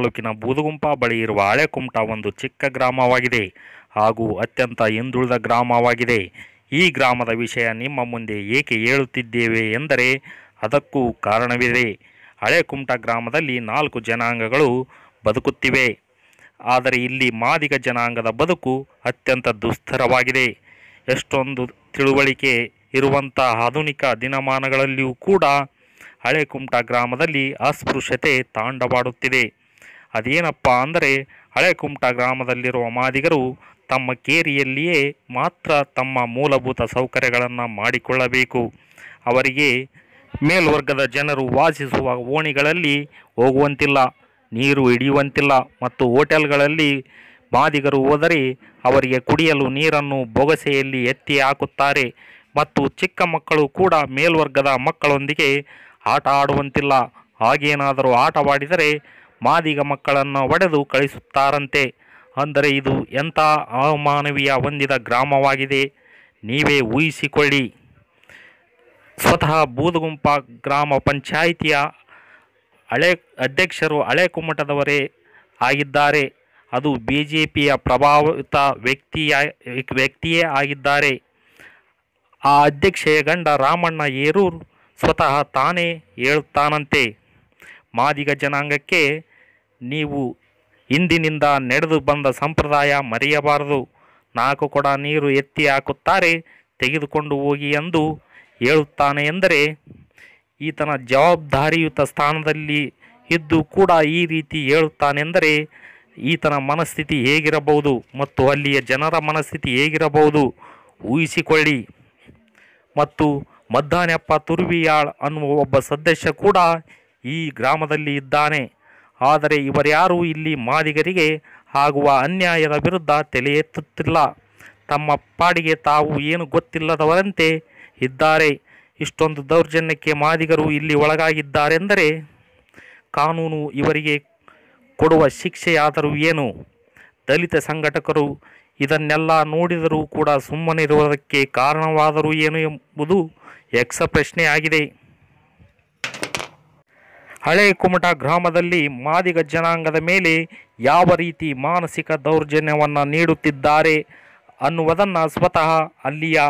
ತಾಲೂಕಿನ ಬೂದುಗುಂಪ ಬಳಿ ಇರುವ ಹಳೆಕುಮಟ ಒಂದು ಚಿಕ್ಕ ಗ್ರಾಮವಾಗಿದೆ ಹಾಗೂ ಅತ್ಯಂತ ಹಿಂದುಳಿದ ಗ್ರಾಮವಾಗಿದೆ. ಈ ಗ್ರಾಮದ ವಿಷಯ ನಿಮ್ಮ ಮುಂದೆ ಏಕೆ ಹೇಳುತ್ತಿದ್ದೇವೆ ಎಂದರೆ ಅದಕ್ಕೂ ಕಾರಣವಿದೆ. ಹಳೆಕುಮಟ ಗ್ರಾಮದಲ್ಲಿ ನಾಲ್ಕು ಜನಾಂಗಗಳು ಬದುಕುತ್ತಿವೆ. ಆದರೆ ಇಲ್ಲಿ ಮಾದಿಗ ಜನಾಂಗದ ಬದುಕು ಅತ್ಯಂತ ದುಸ್ತರವಾಗಿದೆ ಎಷ್ಟೊಂದು ತಿಳುವಳಿಕೆ ಇರುವಂಥ ಆಧುನಿಕ ದಿನಮಾನಗಳಲ್ಲಿಯೂ ಕೂಡ ಹಳೆ ಗ್ರಾಮದಲ್ಲಿ ಅಸ್ಪೃಶ್ಯತೆ ತಾಂಡವಾಡುತ್ತಿದೆ. ಅದೇನಪ್ಪ ಅಂದರೆ ಹಳೆ ಕುಮಟಾ ಗ್ರಾಮದಲ್ಲಿರುವ ಮಾದಿಗರು ತಮ್ಮ ಕೇರಿಯಲ್ಲಿಯೇ ಮಾತ್ರ ತಮ್ಮ ಮೂಲಭೂತ ಸೌಕರ್ಯಗಳನ್ನು ಮಾಡಿಕೊಳ್ಳಬೇಕು. ಅವರಿಗೆ ಮೇಲ್ವರ್ಗದ ಜನರು ವಾಸಿಸುವ ಓಣಿಗಳಲ್ಲಿ ಹೋಗುವಂತಿಲ್ಲ, ನೀರು ಹಿಡಿಯುವಂತಿಲ್ಲ ಮತ್ತು ಹೋಟೆಲ್ಗಳಲ್ಲಿ ಮಾದಿಗರು ಹೋದರೆ ಅವರಿಗೆ ಕುಡಿಯಲು ನೀರನ್ನು ಬೊಗಸೆಯಲ್ಲಿ ಎತ್ತಿ ಹಾಕುತ್ತಾರೆ ಮತ್ತು ಚಿಕ್ಕ ಮಕ್ಕಳು ಕೂಡ ಮೇಲ್ವರ್ಗದ ಮಕ್ಕಳೊಂದಿಗೆ ಆಟ ಆಡುವಂತಿಲ್ಲ. ಹಾಗೇನಾದರೂ ಆಟವಾಡಿದರೆ ಮಾದಿಗ ಮಕ್ಕಳನ್ನು ಒಡೆದು ಕಳಿಸುತ್ತಾರಂತೆ. ಅಂದರೆ ಇದು ಎಂಥ ಅಮಾನವೀಯ ಹೊಂದಿದ ಗ್ರಾಮವಾಗಿದೆ. ನೀವೇ ಊಹಿಸಿಕೊಳ್ಳಿ. ಸ್ವತಃ ಬೂದುಗುಂಪ ಗ್ರಾಮ ಪಂಚಾಯಿತಿಯ ಹಳೆ ಅಧ್ಯಕ್ಷರು ಹಳೆ ಕುಮ್ಮಟದವರೇ ಆಗಿದ್ದಾರೆ. ಅದು ಬಿ ಜೆ ಪಿಯ ಪ್ರಭಾವಿತ ವ್ಯಕ್ತಿಯ ವ್ಯಕ್ತಿಯೇ ಆಗಿದ್ದಾರೆ. ಆ ಅಧ್ಯಕ್ಷೆಯ ಗಂಡ ರಾಮಣ್ಣ ಏರೂರ್ ಸ್ವತಃ ತಾನೇ ಹೇಳುತ್ತಾನಂತೆ. ಮಾದಿಗ ಜನಾಂಗಕ್ಕೆ ನೀವು ಇಂದಿನಿಂದ ನಡೆದು ಬಂದ ಸಂಪ್ರದಾಯ ಮರೆಯಬಾರದು. ನಾಲ್ಕು ಕೊಡ ನೀರು ಎತ್ತಿ ಹಾಕುತ್ತಾರೆ, ತೆಗೆದುಕೊಂಡು ಹೋಗಿ ಎಂದು ಹೇಳುತ್ತಾನೆ ಎಂದರೆ, ಈತನ ಜವಾಬ್ದಾರಿಯುತ ಸ್ಥಾನದಲ್ಲಿ ಇದ್ದು ಕೂಡ ಈ ರೀತಿ ಹೇಳುತ್ತಾನೆಂದರೆ, ಈತನ ಮನಸ್ಥಿತಿ ಹೇಗಿರಬಹುದು ಮತ್ತು ಅಲ್ಲಿಯ ಜನರ ಮನಸ್ಥಿತಿ ಹೇಗಿರಬಹುದು ಊಹಿಸಿಕೊಳ್ಳಿ. ಮತ್ತು ಮದ್ದಾನೆಪ್ಪ ತುರುವಿಯಾಳ್ ಅನ್ನುವ ಒಬ್ಬ ಸದಸ್ಯ ಕೂಡ ಈ ಗ್ರಾಮದಲ್ಲಿ ಇದ್ದಾನೆ. ಆದರೆ ಇವರ್ಯಾರೂ ಇಲ್ಲಿ ಮಾದಿಗರಿಗೆ ಆಗುವ ಅನ್ಯಾಯದ ವಿರುದ್ಧ ತಲೆ ಎತ್ತುತ್ತಿಲ್ಲ ತಮ್ಮ ಪಾಡಿಗೆ ತಾವು ಏನು ಗೊತ್ತಿಲ್ಲದವರಂತೆ ಇದ್ದಾರೆ. ಇಷ್ಟೊಂದು ದೌರ್ಜನ್ಯಕ್ಕೆ ಮಾದಿಗರು ಇಲ್ಲಿ ಒಳಗಾಗಿದ್ದಾರೆಂದರೆ ಕಾನೂನು ಇವರಿಗೆ ಕೊಡುವ ಶಿಕ್ಷೆಯಾದರೂ ಏನು? ದಲಿತ ಸಂಘಟಕರು ಇದನ್ನೆಲ್ಲ ನೋಡಿದರೂ ಕೂಡ ಸುಮ್ಮನಿರುವುದಕ್ಕೆ ಕಾರಣವಾದರೂ ಏನು ಎಂಬುದು ಯಕ್ಷ ಪ್ರಶ್ನೆಯಾಗಿದೆ. ಹಳೆ ಕುಮಟ ಗ್ರಾಮದಲ್ಲಿ ಮಾದಿಗ ಜನಾಂಗದ ಮೇಲೆ ಯಾವ ರೀತಿ ಮಾನಸಿಕ ದೌರ್ಜನ್ಯವನ್ನು ನೀಡುತ್ತಿದ್ದಾರೆ ಅನ್ನುವುದನ್ನು ಸ್ವತಃ ಅಲ್ಲಿಯ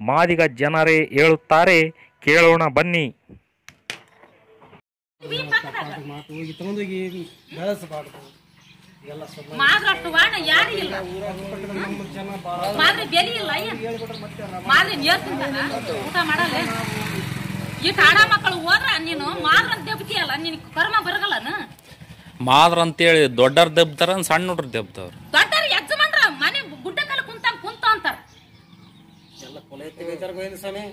ಮಾದಿಗ ಜನರೇ ಹೇಳುತ್ತಾರೆ. ಕೇಳೋಣ ಬನ್ನಿ. ನಮ್ಮ ಜನ ಇಟ್ಟು ಆಡ ಮಕ್ಕಳು ಹೋದ್ರ ನೀನು ಮಾದ್ರ ದೆಬ್ತಿಯಲ್ಲ ನಿನ್ ಕರ್ಮ ಬರಗಲ್ಲನ? ಮಾದ್ರ ಅಂತೇಳಿ ದೊಡ್ಡರ್ ದೆಬ್ತಾರ ಸಣ್ಣ ಹುಡ್ರ ದೆಬ್ತಾವ್ರ. ದೊಡ್ಡರು ಯಜಮಾನ್ರ ಮನೆ ಗುಡ್ಡ ಕಲ್ಲ ಕುಂತ ಕುಂತ ಅಂತಾರ ಎಲ್ಲ ಕೊಲೆ ಎತ್ತಿ ಬೈತಾರ ಗೋವಿಂದ ಸ್ವಾಮಿ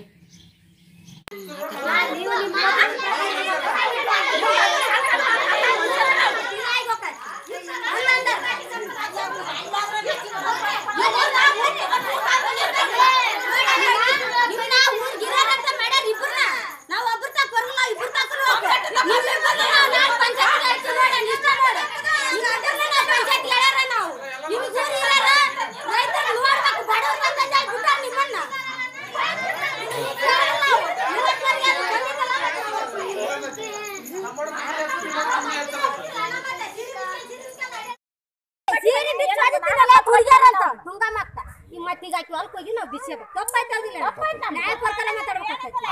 ಸೀರೆ ಬಿಚ್ಚಿ ಹೋಗಿದ್ದೀರಲ್ಲ, ಹುಡ್ಗ್ಯಾರಂತ. ಡುಂಗ ಮಕ್ಕ. ಈ ಮತ್ತೀಗ ಆಕಿ ಹೊಲಕ್ ಹೋಗಿ ನಾವ್ ಬಿಸ್ಕೋಬೇಕು. ತಪ್ಪಾಯ್ತಾ ಹೌದಿಲ್ಲ? ನ್ಯಾಯ ಪ್ರಕಾರ ಮಾತಾಡ್ಬೇಕಾಗ್ತೈತಿ.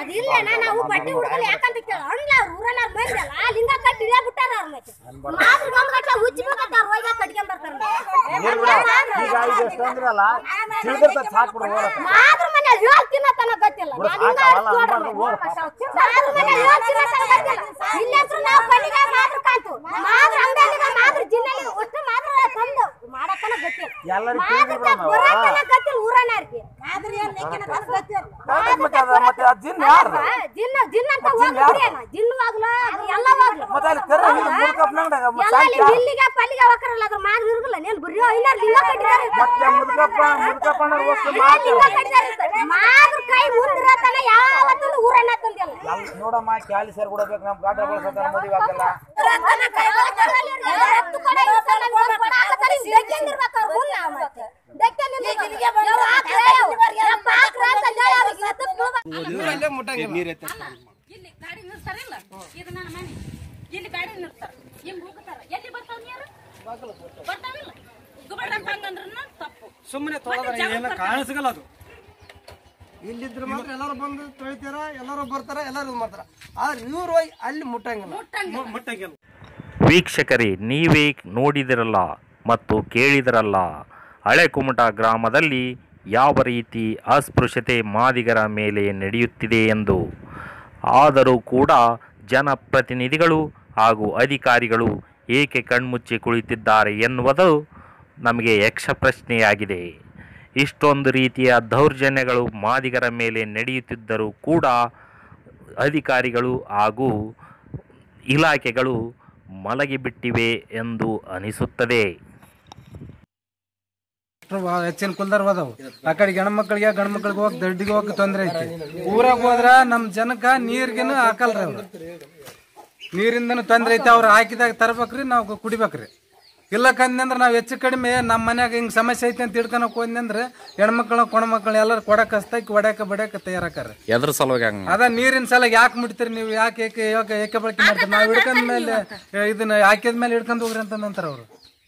ಅದಿಲ್ಲ ನಾವು ಬಟ್ಟೆ ಹುಡುಗರು ಯಾಕಂತ ಕೇಳ. ಅಣ್ಣ ಅವ್ರ ಅಲ್ಲ ಆ ಲಿಂಗ ಕಟ್ಟಿ ಇಲ್ಲೇ ಬಿಟ್ಟಾರ ಅವ್ರ ಮತ್ತೆ. ಮಾತ್ರ ಗಂಡ ಗಟ್ಟ ಉಜ್ಬೇಕಂತ ಅವ್ರ ಹೋಗಿ ಕಟ್ಕೊಂಡ್ ಬರ್ತಾರ. ಮಾದ್ರ ಮನೆ ಹೇಳ್ತೀನ ತನ ಗೊತ್ತಿಲ್ಲ. ನಾನ್ ಹಿಂಗ. ಅರ್ಸ್ಕೊಂಡ್ರೆ ಮಾದ್ರ ಮನೆ ಹೇಳ್ತೀನ ತನ ಗೊತ್ತಿಲ್ಲ. ಇಲ್ಲ ನಾವು ಕಣ್ಣಿಗೆ ಮಾತ್ರ ಕಾಂತು ಮಾದ್ರ ಅಂಗಡಿಗೆ ಮಾದ್ರ ಒಟ್ಟು ಮಾತ್ರ ಎಲ್ಲರೂ ಬರಾಕನ ಆದ್ರೆ ಏನ್ ನೆಕ್ಕಿನ ಮತ್ತೆ ಅದು- ಮತ್ತೆ ಆ ಜಿನ್ ಯಾರು? ಜಿನ್ನ ಜಿನ್ನ ಅಂತ ಹೋಗ್ಬಿಡ್ಯಾನ ಎಲ್ಲ ಮತ್ತೆ ಅಲ್ಲಿ ಹಿಂಗ್ ಬಿಲ್ಲಿಗೆ ಪಲ್ಲಿಗೆ ಹೋಗ್ತಾರಲ್ಲ ಅದ್ರ ಮಾರ್ ಇರುಗಿಲ್ಲ ನೀನ್ ಇಲ್ಲ ಐನಾರು ಲಿಂಗ ಕಟ್ಟಿದಾರೆ ಮತ್ತೆ ಮುದ್ಕಪ್ಪ ಮುದ್ಕಪ್ಪನ ವಸ್ತು ಲಿಂಗ ಕಟ್ಟಿದಾರೆ ಮಾದ್ರ ಕೈ ಮುಂದಿರತನ ಯಾವತ್ತೂ ಊರನ್ನ ತಂದಿಲ್ಲ. ನೋಡಮ್ಮ ಕ್ಯಾಲಿ ಸೇರ್ ಕೊಡಬೇಕು ನಮ್ಮ ಗಾಡಿ ಬಳಸತ್ತಾರ ಮದುವೆ ಆಗಲ್ಲ ಇಲ್ಲಿ ಗಾಡಿ ನಿಲ್ಸ್ತಾರಿಲ್ಲ? ಇದು ನನ್ನ ಮನೆ. ಇಲ್ಲಿ ಗಾಡಿ ನಿಲ್ಸ್ತಾರ. ಹಿಂಗ್ ಹೋಗ್ತಾರ. ಎಲ್ಲಿ ಬರ್ತಾವ ನೀರು ಬರ್ತಾವಿಲ್ಲ. ಗುಬಡ ಹಂಗಂದ್ರ ತಪ್ಪು. ಸುಮ್ಮನೆ ತೊಳೆದ್ರೆ ಏನೋ ಕಾಣಿಸಗಲ್ಲ ಅದು. ಇಲ್ಲಿದ್ರೆ ಮಾತ್ರ ಎಲ್ಲರೂ ಬಂದು ತೊಳಿತಾರ? ಎಲ್ಲರೂ ಬರ್ತಾರ? ಎಲ್ಲರೂ ಇದು ಮಾಡ್ತಾರ? ಆದ್ರೆ ಇವ್ರು ಹೋಗಿ ಅಲ್ಲಿ ಮುಟ್ಟಂಗಿಲ್ಲ. ಮುಟ್ಟಂಗಿಲ್ಲ. ವೀಕ್ಷಕರೇ ನೀವೇ ನೋಡಿದಿರಲ್ಲ ಮತ್ತು ಕೇಳಿದಿರಲ್ಲ. ಹಳೆ ಕುಮಟ ಗ್ರಾಮದಲ್ಲಿ ಯಾವ ರೀತಿ ಅಸ್ಪೃಶ್ಯತೆ ಮಾದಿಗರ ಮೇಲೆ ನಡೆಯುತ್ತಿದೆ ಎಂದು. ಆದರೂ ಕೂಡ ಜನಪ್ರತಿನಿಧಿಗಳು ಹಾಗೂ ಅಧಿಕಾರಿಗಳು ಏಕೆ ಕಣ್ಮುಚ್ಚಿ ಕುಳಿತಿದ್ದಾರೆ ಎನ್ನುವುದು ನಮಗೆ ಯಕ್ಷ ಪ್ರಶ್ನೆಯಾಗಿದೆ. ಇಷ್ಟೊಂದು ರೀತಿಯ ದೌರ್ಜನ್ಯಗಳು ಮಾದಿಗರ ಮೇಲೆ ನಡೆಯುತ್ತಿದ್ದರೂ ಕೂಡ ಅಧಿಕಾರಿಗಳು ಹಾಗೂ ಇಲಾಖೆಗಳು ಮಲಗಿಬಿಟ್ಟಿವೆ ಎಂದು ಅನಿಸುತ್ತದೆ. ಹೆಚ್ಚಿನ ಕುಲ್ದಾರ್ ಹೋದವು ಆ ಕಡೆ ಗಂಡ್ಮಕ್ಳಿಗೆ ಗಂಡ್ಮಕ್ಳಿಗೆ ಹೋಗಿ ದಡ್ಡಿಗೆ ಹೋಗಿ ತೊಂದ್ರೆ ಐತಿ. ಊರಾಗ ಹೋದ್ರ ನಮ್ ಜನಕ್ಕ ನೀರ್ಗಿನ ಹಾಕಲ್ರಿ ಅವ್ರು. ನೀರಿಂದನು ತೊಂದ್ರೆ ಐತಿ ಅವ್ರು ಹಾಕಿದಾಗ ತರ್ಬೇಕ್ರಿ ನಾವು ಕುಡಿಬೇಕ್ರಿ. ಇಲ್ಲ ಕಂದ್ರೆ ನಾವು ಹೆಚ್ಚು ಕಡಿಮೆ ನಮ್ಮ ಮನ್ಯಾಗ ಹಿಂಗೆ ಸಮಸ್ಯೆ ಐತಿ ಅಂತ ಹಿಡ್ಕೊಳಕ್ ಹೋದ್ನಂದ್ರ ಹೆಣ್ಮಕ್ಳು ಕೊಣಮಕ್ಳು ಎಲ್ಲರೂ ಕೊಡಕ್ ಹಸ್ತಾಕಿ ಒಡ್ಯಾಕ ಬಡ್ಯಾಕ ತಯಾರಾಕಾರ ಎದ್ರ ಸಲುವಾಗಿ ಹಂಗ ಅದ ನೀರಿನ ಸಲ ಯಾಕೆ ಮುಟ್ತೀರಿ ನೀವು? ಯಾಕೆ ಏಕೆ ಏಕೆ ಬಳಕೆ ಮಾಡ್ತೀರಿ? ನಾವು ಹಿಡ್ಕೊಂಡ್ ಮೇಲೆ ಇದನ್ನ ಹಾಕಿದ ಮೇಲೆ ಹಿಡ್ಕೊಂಡ್ ಹೋಗ್ರಿ ಅಂತ ಅವರು ಅವ್ರು.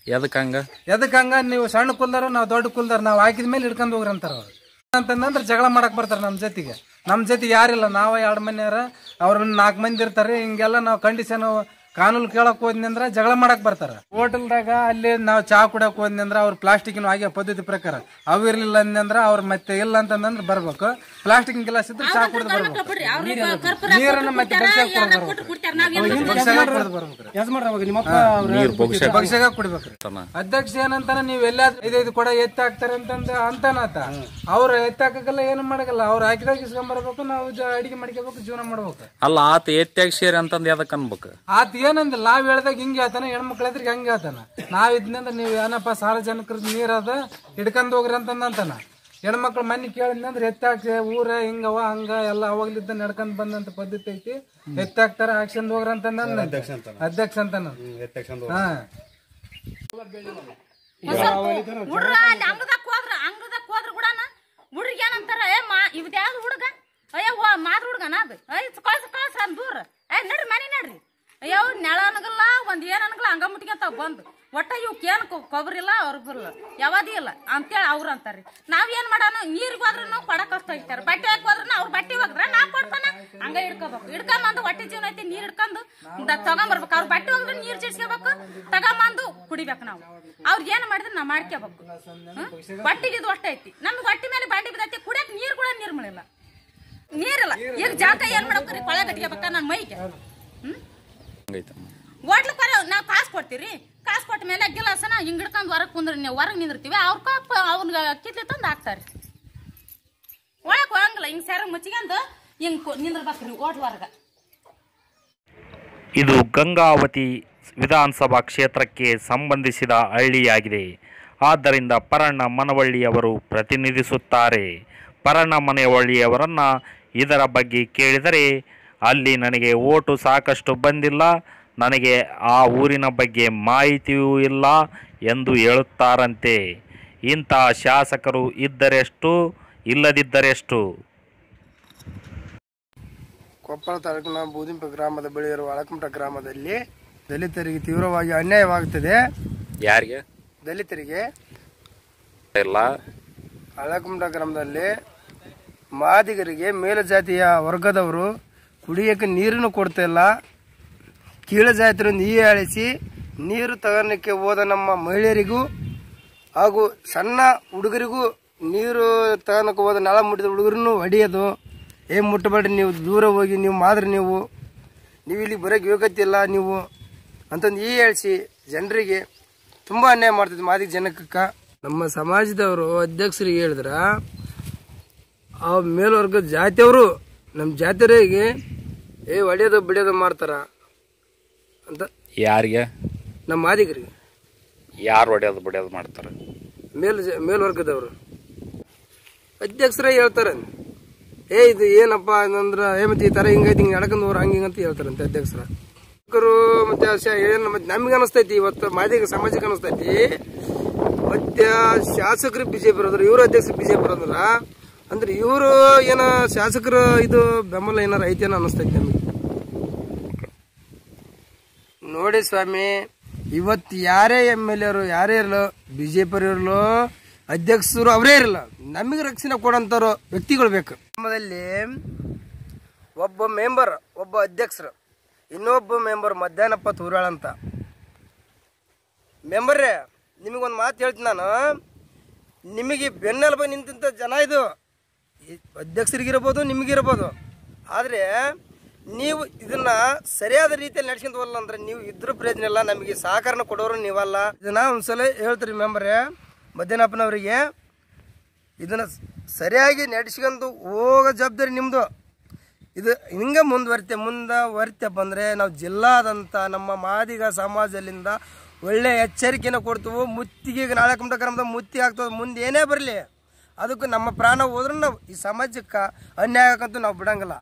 ಎದಕ್ ಹಂಗ? ಎದಕ್ಕೆ ಹಂಗ? ನೀವು ಸಣ್ಣ ಕುಲ್ದಾರ ನಾವು ದೊಡ್ಡ ಕುಲ್ದಾರ ನಾವು ಹಾಕಿದ ಮೇಲೆ ಹಿಡ್ಕೊಂಡ್ ಹೋಗ್ರಿ ಅಂತಾರ ಅವ್ರು. ಅಂತಂದ್ರೆ ಜಗಳ ಮಾಡಕ್ ಬರ್ತಾರೆ ನಮ್ಮ ಜೊತೆಗೆ. ನಮ್ಮ ಜೊತೆ ಯಾರಿಲ್ಲ, ನಾವು ಎರಡು ಮನೆಯವ್ರ. ಅವ್ರ ನಾಲ್ಕು ಮಂದಿ ಇರ್ತಾರೆ, ಹಿಂಗೆಲ್ಲ ನಾವು ಕಂಡೀಷನ್ ಕಾನೂನು ಕೇಳಕ್ ಹೋದ್ನಂದ್ರ ಜಗಳ ಮಾಡಕ್ ಬರ್ತಾರ. ಹೋಟೆಲ್ದಾಗ ಅಲ್ಲಿ ನಾವು ಚಾ ಕುಡಕ್ ಹೋದ್ನಂದ್ರ ಅವ್ರ ಪ್ಲಾಸ್ಟಿಕ್ ಹಾಗೆ ಪದ್ಧತಿ ಪ್ರಕಾರ. ಅವು ಇರ್ಲಿಲ್ಲ ಅಂದ್ರ ಅವ್ರ ಮತ್ತೆ ಇಲ್ಲ ಅಂತಂದ್ರೆ ಬರ್ಬೇಕು. ಪ್ಲಾಸ್ಟಿಕ್ ಗ್ಲಾಸ್ ಇದ್ರೆ ಚಾ ಕುಡ್ದು ಬರ್ಬೇಕು. ನೀರನ್ನ ಮತ್ತೆ ಬಗ್ಸಾಗ ಕುಡ್ದು ಬಗ್ಸಾಗ ಕುಡಿಬೇಕ್ರಿ ಅಧ್ಯಕ್ಷ ಏನಂತಾನ ನೀವ್ ಎಲ್ಲಾದ್ರೂ ಐದೈದು ಕೊಡ ಎತ್ತಿ ಹಾಕ್ತಾರೆ ಅಂತಂದ ಅಂತಾನಾತ. ಅವ್ರ ಎತ್ತಾಕಲ್ಲ ಏನು ಮಾಡಕಲ್ಲ ಅವ್ರ ಹಾಕಿದಾಗ ಇಸ್ಕೊಂಬರ್ಬೇಕು ನಾವು ಅಡಿಗೆ ಮಾಡ್ಕೋಬೇಕು ಜೀವನ ಮಾಡ್ಬೇಕು. ಅಲ್ಲ ಆತ ಎತ್ತಾಗ ಸೇರಿ ಅಂತಂದ್ ಎದಕ್ ಅನ್ಬೇಕು? ಆತ ಏನಂದಿಲ್ಲ ನಾವ್ ಹೇಳ್ದಾಗ ಹಿಂಗ ಹೇಳ್ತಾನೆ ಹೆಣ್ಮಕ್ಳ ಇದ್ರಿಗೆ ಹಂಗ ಹೇಳ್ತಾನ. ನಾವ್ ಇದ್ನಂದ್ರ ನೀವ್ ಏನಪ್ಪ ಸಾರ್ವಜನಿಕರ ನೀರ್ ಅದ ಹಿಡ್ಕೊಂಡ್ ಹೋಗ್ರಿ ಅಂತಂದ ಅಂತಾನ. ಹೆಣ್ಮಕ್ಳ ಮನೆ ಅಂದ್ರೆ ಎತ್ತಾಕ ಊರ ಹಿಂಗವ ಹಂಗ ಎಲ್ಲ ಅವಾಗ್ಲಿದ್ದ ನಡ್ಕೊಂಡ್ ಬಂದಂತ ಪದ್ಧತಿ ಐತಿ. ಎತ್ತಾಕ್ತಾರ ಆಕ್ಷನ್ ಅಂತ ನನ್ನ ಅಧ್ಯಕ್ಷ ಅಂತ. ಹಾ. ಹುಡ್ರಿಗೆ ಏನಂತಾರ ಏ ಮಾ ಇವ್ದು ಯಾವ್ದು ಹುಡುಗ? ಅಯ್ಯೋ ಹೋ ಮಾದ್ರ ಹುಡುಗನ ಅದು. ಅಯ್ಯ ಕಳ್ಸ ಕಳ್ಸ ದೂರ. ಏ ನಡ್ರಿ ಮನೆ ನಡ್ರಿ. ಅಯ್ಯೋ ನೆಳ ಅನ್ಗಲ್ಲ ಒಂದ್ ಏನ್ ಅನ್ಗಲ್ಲ ಹಂಗ ಮುಟ್ಕೊಂತಾವ ಬಂದು. ಒಟ್ಟ ಇವಕ್ ಏನ್ ಕೊಬ್ಬರಿ ಇಲ್ಲ ಅವ್ರ ಬರಲ್ಲ ಯಾವದಿ ಇಲ್ಲ. ಅಂತೇಳಿ ಅವ್ರು ಅಂತಾರೆ ನಾವ್ ಏನ್ ಮಾಡೋಣ ನೀರಿಗೆ ಹೋದ್ರೂ ನಾವು ಕೊಡಕ್ ಕಷ್ಟ ಹೋಗ್ತಾರೆ ಬಟ್ಟೆ ಹಾಕಿ ಅವ್ರು ಬಟ್ಟೆ ಹೋಗ್ರೆ ನಾ ಕೊಡ್ತಾನ. ಹಂಗೆ ಹಿಡ್ಕೋಬೇಕು. ಹಿಡ್ಕೊಂಬಂದು ಹೊಟ್ಟೆ ಜೀವನ ಐತಿ, ನೀರು ಹಿಡ್ಕೊಂಡು ತಗೊಂಬರ್ಬೇಕು. ಅವ್ರು ಬಟ್ಟೆ ಹೋಗ್ರೆ ನೀರು ಚಿಡ್ಸ್ಕೋಬೇಕು ತಗೊಂಬಂದು ಕುಡಿಬೇಕು ನಾವು. ಅವ್ರಿಗೆ ಏನು ಮಾಡಿದ್ರೆ ನಾವು ಮಾಡ್ಕೋಬೇಕು. ಬಟ್ಟೆಗೆ ಇದು ಐತಿ. ನಮ್ಗೆ ಹೊಟ್ಟೆ ಮೇಲೆ ಬಾಂಡಿ ಬಿದ್ದೈತಿ, ಕುಡಿಯಕ್ ನೀರು ಕೂಡ ನಿರ್ಮಳಿಲ್ಲ ನೀರಿಲ್ಲ ಈಗ ಜಾಗ ಏನ್ ಮಾಡ್ಬೇಕ್ರಿ? ಕೊಳ ಕಟ್ಕೋಬೇಕ ನನ್ನ ಮೈಗೆ? ಹ್ಮ್? ಹಂಗೈತಮ್ಮ ಹೋಟ್ಲು ಕೊರ, ನಾವು ಕಾಸು ಕೊಡ್ತೀರಿ? ಕಾಸು ಕೊಟ್ಟ ಮೇಲೆ ಗಿಲಾಸನ ಹಿಂಗ್ ಹಿಡ್ಕೊಂಡು ಹೊರಗೆ ಕುಂದ್ರಿ ನೀವು. ಹೊರಗೆ ನಿಂದಿರ್ತೀವಿ. ಅವ್ರ ಕಪ್ಪ ಅವ್ನ ಕಿತ್ಲಿ ತಂದು ಹಾಕ್ತಾರೆ. ಒಳಗೆ ಹೋಗಂಗಿಲ್ಲ. ಹಿಂಗೆ ಸೆರಗ್ ಮುಚ್ಚಿಕೊಂಡು ಹಿಂಗೆ ನಿಂದಿರ್ಬೇಕ್ರಿ ಹೋಟ್ಲ್ ಹೊರಗೆ. ಇದು ಗಂಗಾವತಿ ವಿಧಾನಸಭಾ ಕ್ಷೇತ್ರಕ್ಕೆ ಸಂಬಂಧಿಸಿದ ಹಳ್ಳಿಯಾಗಿದೆ. ಆದ್ದರಿಂದ ಪರಣ್ಣ ಮನವಳ್ಳಿಯವರು ಪ್ರತಿನಿಧಿಸುತ್ತಾರೆ. ಪರಣ್ಣ ಮನವಳ್ಳಿಯವರನ್ನು ಇದರ ಬಗ್ಗೆ ಕೇಳಿದರೆ ಅಲ್ಲಿ ನನಗೆ ಓಟು ಸಾಕಷ್ಟು ಬಂದಿಲ್ಲ. ನನಗೆ ಆ ಊರಿನ ಬಗ್ಗೆ ಮಾಹಿತಿಯೂ ಇಲ್ಲ ಎಂದು ಹೇಳುತ್ತಾರಂತೆ. ಇಂತಹ ಶಾಸಕರು ಇದ್ದರೆಷ್ಟು ಇಲ್ಲದಿದ್ದರೆಷ್ಟು? ಕೊಪ್ಪಳ ತಾಲೂಕಿನ ಬೂದಿಂಪ ಗ್ರಾಮದ ಬಳಿ ಇರುವ ಗ್ರಾಮದಲ್ಲಿ ದಲಿತರಿಗೆ ತೀವ್ರವಾಗಿ ಅನ್ಯಾಯವಾಗುತ್ತದೆ. ಯಾರಿಗೆ? ದಲಿತರಿಗೆ ಇಲ್ಲ. ಅಳಕುಂಟ ಗ್ರಾಮದಲ್ಲಿ ಮಾದಿಗರಿಗೆ ಮೇಲುಜಾತಿಯ ವರ್ಗದವರು ಕುಡಿಯಕ್ಕೆ ನೀರನ್ನು ಕೊಡ್ತಾ ಇಲ್ಲ. ಕೀಳು ನೀರು ಅಳಿಸಿ ನೀರು ತಗೋಲಿಕ್ಕೆ ಹೋದ ನಮ್ಮ ಮಹಿಳೆಯರಿಗೂ ಹಾಗೂ ಸಣ್ಣ ಹುಡುಗರಿಗೂ ನೀರು ತಗೋಣಕ್ಕೆ ಹೋದ ನಳ ಮುಟ್ಟಿದ ಹುಡುಗರನ್ನು ಹೊಡೆಯೋದು. ಏ ಮುಟ್ಟಬೇಡ್ರಿ ನೀವು, ದೂರ ಹೋಗಿ ನೀವು ಮಾದ್ರಿ ನೀವು. ನೀವು ಇಲ್ಲಿ ಬರೋಕ್ಕೆ ಯೋಗ್ಯತೆ ಇಲ್ಲ ನೀವು. ಅಂತಂದು ಈ ಹೇಳಿಸಿ ಜನರಿಗೆ ತುಂಬ ಅನ್ಯಾಯ ಮಾಡ್ತಿದ್ವಿ ಮಾದಿಗೆ ಜನಕ್ಕೆ ನಮ್ಮ ಸಮಾಜದವರು ಅಧ್ಯಕ್ಷರಿಗೆ ಹೇಳಿದ್ರ, ಆ ಮೇಲ್ವರ್ಗದ ಜಾತಿಯವರು ನಮ್ಮ ಜಾತಿಯವರಿಗೆ, ಏ ಹೊಡೆಯೋದು ಬಿಡೋದು ಮಾಡ್ತಾರ. ಅಂತ? ಯಾರಿಗೆ? ನಮ್ಮ ಮಾದಿಗರಿಗೆ. ಯಾರು ಹೊಡೆಯೋದು ಬಡಿಯೋದು ಮಾಡ್ತಾರೆ? ಮೇಲ್ ಮೇಲ್ವರ್ಗದವರು. ಅಧ್ಯಕ್ಷರೇ ಹೇಳ್ತಾರೆ. ಏ ಇದು ಏನಪ್ಪ ಅಂದ್ರ ಏ ಮತ್ತೆ ಈ ತರ ಹಿಂಗೈತಿ ಹಿಂಗೆ ಹೋರ್ ಹಂಗ ಹಿಂಗಂತ ಹೇಳ್ತಾರಂತೆ ಅಧ್ಯಕ್ಷರ. ಯುವಕರು ಮತ್ತೆ ಏನು ಏನ್ ಮತ್ತೆ ನಮ್ಗೆ ಅನಿಸ್ತೈತಿ ಇವತ್ತು ಮಾದಿಗ ಸಮಾಜಕ್ಕೆ ಅನಿಸ್ತೈತಿ. ಮತ್ತೆ ಶಾಸಕರು ಬಿಜೆಪಿ ಬರೋದ್ರ ಇವರು ಅಧ್ಯಕ್ಷರು ಬಿಜೆಪಿ ಬರೋದ್ರ ಅಂದ್ರೆ ಇವರು ಏನ ಶಾಸಕರು ಇದು ಬೆಂಬಲ ಏನಾರ ಐತೇನೋ ಅನಿಸ್ತೈತಿ ನಮಗೆ. ನೋಡಿ ಸ್ವಾಮಿ, ಇವತ್ತು ಯಾರೇ ಎಂ ಎಲ್ ಎರು ಯಾರೇ ಇರಲು ಬಿಜೆಪಿ ಇರಲು, ಅಧ್ಯಕ್ಷರು ಅವರೇ ಇರಲ್ಲ ನಮಗೆ ರಕ್ಷಣೆ ಕೊಡೋಂಥವ್ರು ವ್ಯಕ್ತಿಗಳು ಬೇಕು. ಗ್ರಾಮದಲ್ಲಿ ಒಬ್ಬ ಮೆಂಬರ್ ಒಬ್ಬ ಅಧ್ಯಕ್ಷರು, ಇನ್ನೊಬ್ಬ ಮೆಂಬರ್ ಮಧ್ಯಾಹ್ನಪ್ಪ ತೂರಾಳ ಅಂತ. ಮೆಂಬರ್ರೇ ನಿಮಗೊಂದು ಮಾತು ಹೇಳ್ತೀನಿ ನಾನು. ನಿಮಗೆ ಬೆನ್ನೆಲುಬು ನಿಂತಿಂತ ಜನ ಇದು. ಅಧ್ಯಕ್ಷರಿಗಿರ್ಬೋದು, ನಿಮಗಿರ್ಬೋದು. ಆದರೆ ನೀವು ಇದನ್ನ ಸರಿಯಾದ ರೀತಿಯಲ್ಲಿ ನಡ್ಸ್ಕೊಂತವಲ್ಲ ಅಂದ್ರೆ ನೀವು ಇದ್ರ ಪ್ರಯೋಜನ ಇಲ್ಲ, ನಮಗೆ ಸಹಕಾರನ ಕೊಡೋರು ನೀವಲ್ಲ. ಇದನ್ನ ಒಂದ್ಸಲ ಹೇಳ್ತೀರಿ ಮೆಂಬರೇ, ಮಧ್ಯಾಹ್ನಪ್ಪನವರಿಗೆ. ಇದನ್ನ ಸರಿಯಾಗಿ ನಡೆಸ್ಕೊಂಡು ಹೋಗೋ ಜವಾಬ್ದಾರಿ ನಿಮ್ಮದು ಇದು ಹಿಂಗೆ ಮುಂದುವರಿತೆ ಮುಂದುವರಿತಪ್ಪ ಅಂದರೆ ನಾವು ಜಿಲ್ಲಾದಂಥ ನಮ್ಮ ಮಾದಿಗ ಸಮಾಜದಿಂದ ಒಳ್ಳೆ ಎಚ್ಚರಿಕೆನ ಕೊಡ್ತೀವಿ, ಮುತ್ತಿಗೆ ನಾಳೆ ಕುಮಟ ಕ್ರಮದ ಮುತ್ತಿ ಆಗ್ತದೆ, ಮುಂದೆ ಏನೇ ಬರಲಿ. ಅದಕ್ಕೆ ನಮ್ಮ ಪ್ರಾಣ ಹೋದ್ರೂ ನಾವು ಈ ಸಮಾಜಕ್ಕೆ ಅನ್ಯಾಯ ಆಗಕ್ಕಂತೂ ನಾವು ಬಿಡಂಗಿಲ್ಲ.